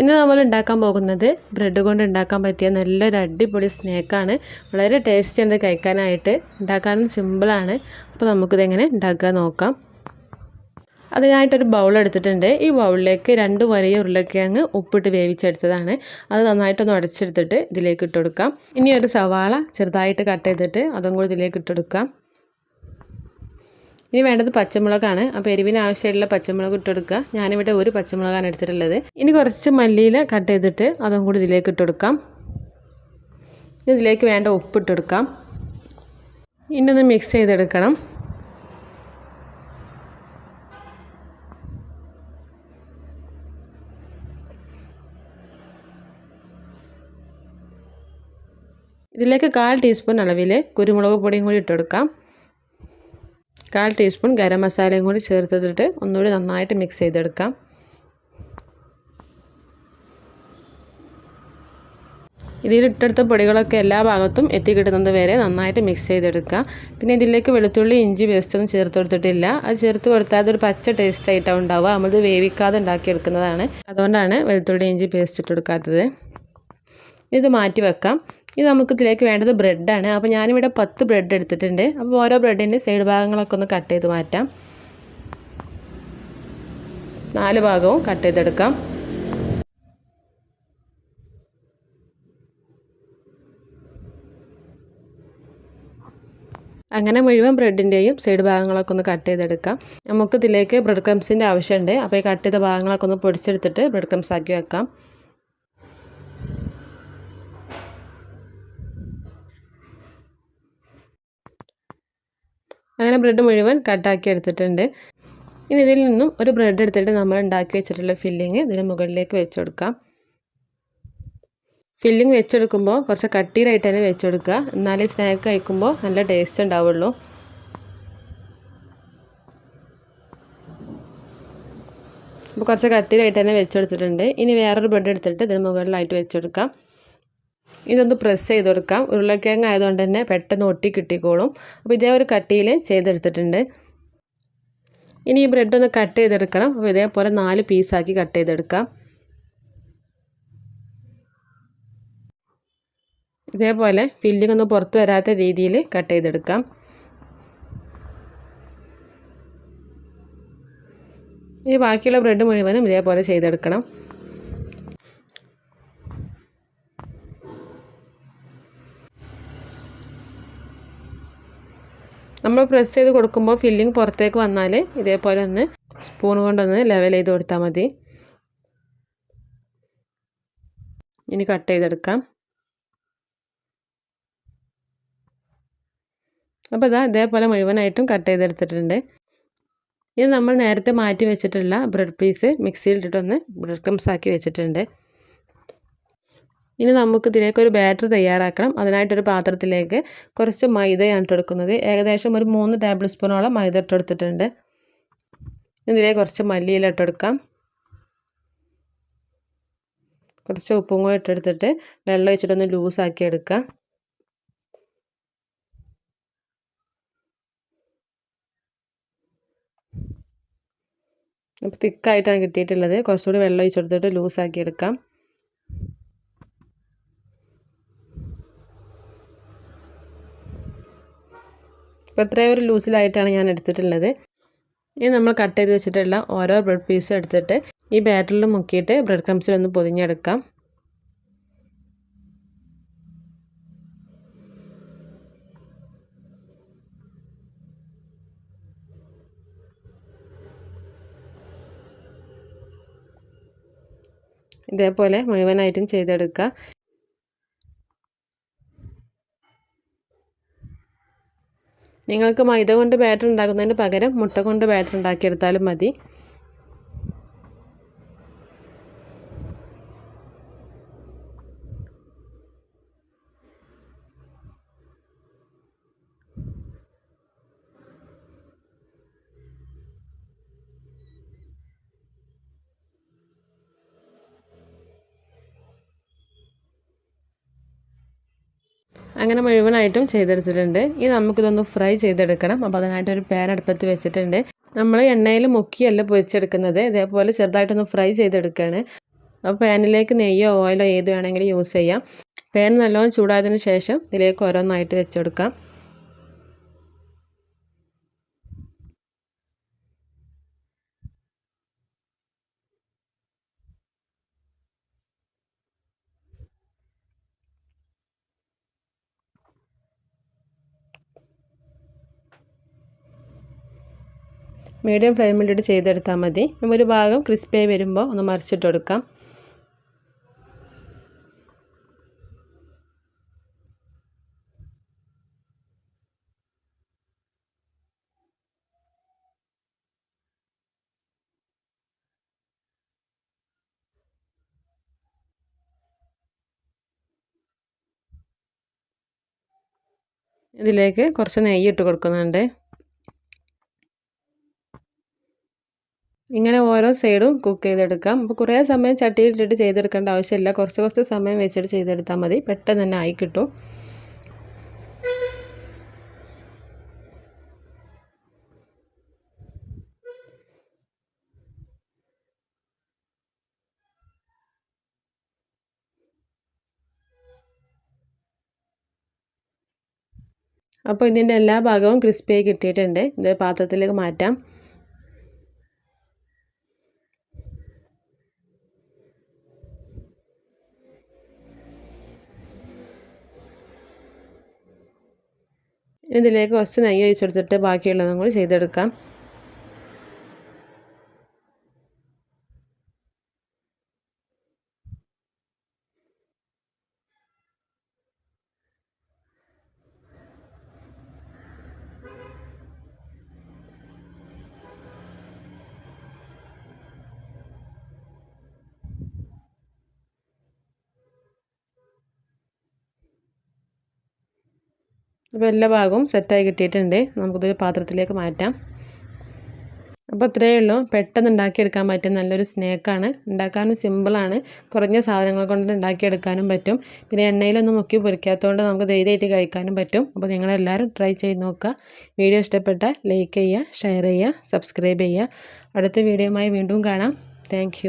ഇന്ന് നമ്മൾ ഉണ്ടാക്കാൻ പോകുന്നത് ബ്രെഡ് കൊണ്ട് ഉണ്ടാക്കാൻ പറ്റിയ നല്ലൊരു അടിപൊളി സ്നാക്കാണ് വളരെ ടേസ്റ്റി ഉണ്ട് കഴിക്കാനായിട്ട്. ഉണ്ടാക്കാനും സിമ്പിളാണ് അപ്പോൾ നമുക്കിതെങ്ങനെ ഉണ്ടാക്കാൻ നോക്കാം. അതിനായിട്ടൊരു ബൗൾ എടുത്തിട്ടുണ്ട്. ഈ ബൗളിലേക്ക് രണ്ട് വലിയ ഉരുളക്കിഴങ്ങ് ഉപ്പിട്ട് വേവിച്ചെടുത്തതാണ്. അത് നന്നായിട്ടൊന്ന് ഉടച്ചെടുത്തിട്ട് ഇതിലേക്ക് ഇട്ട് കൊടുക്കാം. ഇനി ഒരു സവാള ചെറുതായിട്ട് കട്ട് ചെയ്തിട്ട് അതും കൂടി ഇതിലേക്ക് ഇട്ട് കൊടുക്കാം. ഇനി വേണ്ടത് പച്ചമുളകാണ്. അപ്പോൾ എരിവിന് ആവശ്യമായിട്ടുള്ള പച്ചമുളക് ഇട്ട് കൊടുക്കുക ഞാനിവിടെ ഒരു പച്ചമുളകാണ് എടുത്തിട്ടുള്ളത്. ഇനി കുറച്ച് മല്ലിയില കട്ട് ചെയ്തിട്ട് അതും കൂടി ഇതിലേക്ക് ഇട്ട് കൊടുക്കാം ഇനി ഇതിലേക്ക് വേണ്ട ഉപ്പ് ഇട്ടെടുക്കാം. ഇനി ഒന്ന് മിക്സ് ചെയ്തെടുക്കണം. ഇതിലേക്ക് കാൽ ടീസ്പൂൺ അളവിൽ കുരുമുളക് പൊടിയും കൂടി ഇട്ട് കൊടുക്കാം കാൽ ടീസ്പൂൺ ഗരം മസാലയും കൂടി ചേർത്തിട്ട് ഒന്നുകൂടി നന്നായിട്ട് മിക്സ് ചെയ്തെടുക്കാം. ഇതിലിട്ടെടുത്ത പൊടികളൊക്കെ എല്ലാ ഭാഗത്തും എത്തിക്കിട്ടുന്നത് വരെ നന്നായിട്ട് മിക്സ് ചെയ്തെടുക്കുക. പിന്നെ ഇതിലേക്ക് വെളുത്തുള്ളി ഇഞ്ചി പേസ്റ്റൊന്നും ചേർത്ത് കൊടുത്തിട്ടില്ല. അത് ചേർത്ത് കൊടുത്താൽ അതൊരു പച്ച ടേസ്റ്റ് ആയിട്ടാണ് ഉണ്ടാവുക. നമ്മളത് വേവിക്കാതെ ഉണ്ടാക്കിയെടുക്കുന്നതാണ് അതുകൊണ്ടാണ് വെളുത്തുള്ളി ഇഞ്ചി പേസ്റ്റ് ഇട്ട് കൊടുക്കാത്തത്. ഇത് മാറ്റി വെക്കാം. ഇത് നമുക്ക് ഇതിലേക്ക് വേണ്ടത് ബ്രെഡാണ്. അപ്പോൾ ഞാനിവിടെ പത്ത് ബ്രെഡ് എടുത്തിട്ടുണ്ട്. അപ്പോൾ ഓരോ ബ്രെഡിന്റെ സൈഡ് ഭാഗങ്ങളൊക്കെ ഒന്ന് കട്ട് ചെയ്ത് മാറ്റാം. നാല് ഭാഗവും കട്ട് ചെയ്തെടുക്കാം. അങ്ങനെ മുഴുവൻ ബ്രെഡിന്റെയും സൈഡ് ഭാഗങ്ങളൊക്കെ ഒന്ന് കട്ട് ചെയ്തെടുക്കാം. നമുക്ക് ഇതിലേക്ക് ബ്രെഡ് ക്രംസിന്റെ ആവശ്യമുണ്ട്. അപ്പോൾ ഈ കട്ട് ചെയ്ത ഭാഗങ്ങളൊക്കെ ഒന്ന് പൊടിച്ചെടുത്തിട്ട് ബ്രെഡ് ക്രംസ് ആക്കി വെക്കാം. അങ്ങനെ ബ്രെഡ് മുഴുവൻ കട്ടാക്കി എടുത്തിട്ടുണ്ട്. ഇനി ഇതിൽ നിന്നും ഒരു ബ്രെഡ് എടുത്തിട്ട് നമ്മൾ ഉണ്ടാക്കി വെച്ചിട്ടുള്ള ഫില്ലിങ് ഇതിന് മുകളിലേക്ക് വെച്ച് കൊടുക്കാം. ഫില്ലിങ് വെച്ചെടുക്കുമ്പോൾ കുറച്ച് കട്ടിയിലായിട്ട് തന്നെ വെച്ച് കൊടുക്കുക. എന്നാലേ സ്നാക്ക് കഴിക്കുമ്പോൾ നല്ല ടേസ്റ്റ് ഉണ്ടാവുള്ളൂ. അപ്പോൾ കുറച്ച് കട്ടിയിലായിട്ട് തന്നെ വെച്ചെടുത്തിട്ടുണ്ട് ഇനി വേറൊരു ബ്രെഡ് എടുത്തിട്ട് ഇതിന് മുകളിലായിട്ട് വെച്ചെടുക്കാം ഇതൊന്ന് പ്രസ് ചെയ്ത് കൊടുക്കാം ഉരുളക്കിഴങ്ങ് ആയതുകൊണ്ട് തന്നെ പെട്ടെന്ന് ഒട്ടി കിട്ടിക്കോളും. അപ്പോൾ ഇതേ ഒരു കട്ടിയിൽ ചെയ്തെടുത്തിട്ടുണ്ട്. ഇനി ഈ ബ്രെഡ് ഒന്ന് കട്ട് ചെയ്തെടുക്കണം. അപ്പോൾ ഇതേപോലെ നാല് പീസാക്കി കട്ട് ചെയ്തെടുക്കാം. ഇതേപോലെ ഫില്ലിംഗ് ഒന്നും പുറത്ത് വരാത്ത രീതിയിൽ കട്ട് ചെയ്തെടുക്കാം. ഈ ബാക്കിയുള്ള ബ്രെഡ് മുഴുവനും ഇതേപോലെ ചെയ്തെടുക്കണം. നമ്മൾ പ്രസ് ചെയ്ത് കൊടുക്കുമ്പോൾ ഫില്ലിംഗ് പുറത്തേക്ക് വന്നാൽ ഇതേപോലെ ഒന്ന് സ്പൂൺ കൊണ്ടൊന്ന് ലെവൽ ചെയ്ത് കൊടുത്താൽ മതി. ഇനി കട്ട് ചെയ്തെടുക്കാം. അപ്പോൾ ഇതാ ഇതേപോലെ മുഴുവനായിട്ടും കട്ട് ചെയ്തെടുത്തിട്ടുണ്ട്. ഇത് നമ്മൾ നേരത്തെ മാറ്റി വെച്ചിട്ടുള്ള ബ്രെഡ് പീസ് മിക്സിയിലിട്ടിട്ടൊന്ന് ബ്രെഡ് ക്രംസ് ആക്കി വെച്ചിട്ടുണ്ട്. ഇനി നമുക്ക് ഇതിലേക്ക് ഒരു ബാറ്റർ തയ്യാറാക്കണം. അതിനായിട്ടൊരു പാത്രത്തിലേക്ക് കുറച്ച് മൈദയാണ് ഇട്ടെടുക്കുന്നത് ഏകദേശം ഒരു മൂന്ന് ടേബിൾ സ്പൂണോളം മൈദ ഇട്ടെടുത്തിട്ടുണ്ട് ഇതിലേക്ക് കുറച്ച് മല്ലിയില ഇട്ടെടുക്കാം കുറച്ച് ഉപ്പും കൂടി ഇട്ടെടുത്തിട്ട് വെള്ളം ഒഴിച്ചിട്ടൊന്ന് ലൂസാക്കി എടുക്കാം. അപ്പോൾ തിക്കായിട്ടാണ് കിട്ടിയിട്ടുള്ളത്. കുറച്ചുകൂടി വെള്ളം ഒഴിച്ചെടുത്തിട്ട് ലൂസാക്കി എടുക്കാം. അപ്പോൾ ഇത്രയും ഒരു ലൂസിലായിട്ടാണ് ഞാൻ എടുത്തിട്ടുള്ളത്. ഇനി നമ്മൾ കട്ട് ചെയ്ത് വെച്ചിട്ടുള്ള ഓരോ ബ്രെഡ് പീസും എടുത്തിട്ട് ഈ ബാറ്ററിൽ മുക്കിയിട്ട് ബ്രെഡ് ക്രംസിലൊന്ന് പൊതിഞ്ഞെടുക്കാം. ഇതേപോലെ മുഴുവനായിട്ടും ചെയ്തെടുക്കുക. നിങ്ങൾക്ക് മൈദ കൊണ്ട് ബാറ്റർ ഉണ്ടാക്കുന്നതിന് പകരം മുട്ട കൊണ്ട് ബാറ്റർ ഉണ്ടാക്കിയെടുത്താലും മതി. അങ്ങനെ മുഴുവനായിട്ടും ചെയ്തെടുത്തിട്ടുണ്ട്. ഇനി നമുക്കിതൊന്ന് ഫ്രൈ ചെയ്തെടുക്കണം. അപ്പോൾ അതിനായിട്ട് ഒരു പാൻ അടുപ്പത്ത് വെച്ചിട്ടുണ്ട്. നമ്മൾ എണ്ണയിൽ മുക്കിയല്ല പൊരിച്ചെടുക്കുന്നത്. ഇതേപോലെ ചെറുതായിട്ടൊന്ന് ഫ്രൈ ചെയ്തെടുക്കുകയാണ് അപ്പോൾ പാനിലേക്ക് നെയ്യോ ഓയിലോ ഏത് വേണമെങ്കിലും യൂസ് ചെയ്യാം. പാൻ നല്ലോണം ചൂടായതിനു ശേഷം ഇതിലേക്ക് ഓരോന്നായിട്ട് വെച്ചെടുക്കാം. മീഡിയം ഫ്ലെയിമിലിട്ട് ചെയ്തെടുത്താൽ മതി. ഒരു ഭാഗം ക്രിസ്പിയായി വരുമ്പോൾ ഒന്ന് മറിച്ചിട്ട് കൊടുക്കാം ഇതിലേക്ക് കുറച്ച് നെയ്യ് ഇട്ട് കൊടുക്കുന്നുണ്ട്. ഇങ്ങനെ ഓരോ സൈഡും കുക്ക് ചെയ്തെടുക്കാം. അപ്പോൾ കുറേ സമയം ചട്ടിയിലിട്ടിട്ട് ചെയ്തെടുക്കേണ്ട ആവശ്യമില്ല. കുറച്ച് കുറച്ച് സമയം വെച്ചിട്ട് ചെയ്തെടുത്താൽ മതി. പെട്ടെന്ന് തന്നെ ആയി കിട്ടും. അപ്പോൾ ഇതിന്റെ എല്ലാ ഭാഗവും ക്രിസ്പിയായി കിട്ടിയിട്ടുണ്ട്. ഇത് പാത്രത്തിലേക്ക് മാറ്റാം. ഇതിലേക്ക് കുറച്ച് നെയ്യ് ഒഴിച്ചെടുത്തിട്ട് ബാക്കിയുള്ളതും കൂടി ചെയ്തെടുക്കാം. അപ്പോൾ എല്ലാ ഭാഗവും സെറ്റായി കിട്ടിയിട്ടുണ്ട്. നമുക്കിത് പാത്രത്തിലേക്ക് മാറ്റാം. അപ്പോൾ ഇത്രയേ ഉള്ളൂ. പെട്ടെന്ന് ഉണ്ടാക്കിയെടുക്കാൻ പറ്റും നല്ലൊരു സ്നേക്കാണ്. ഉണ്ടാക്കാനും സിമ്പിളാണ്. കുറഞ്ഞ സാധനങ്ങൾ കൊണ്ട് ഉണ്ടാക്കിയെടുക്കാനും പറ്റും. പിന്നെ എണ്ണയിലൊന്നും മുക്കി പൊരിക്കാത്തതുകൊണ്ട് നമുക്ക് ധൈര്യമായിട്ട് കഴിക്കാനും പറ്റും. അപ്പോൾ നിങ്ങളെല്ലാവരും ട്രൈ ചെയ്ത് നോക്കുക. വീഡിയോ ഇഷ്ടപ്പെട്ടാൽ ലൈക്ക് ചെയ്യുക ഷെയർ ചെയ്യുക സബ്സ്ക്രൈബ് ചെയ്യുക. അടുത്ത വീഡിയോയുമായി വീണ്ടും കാണാം. താങ്ക്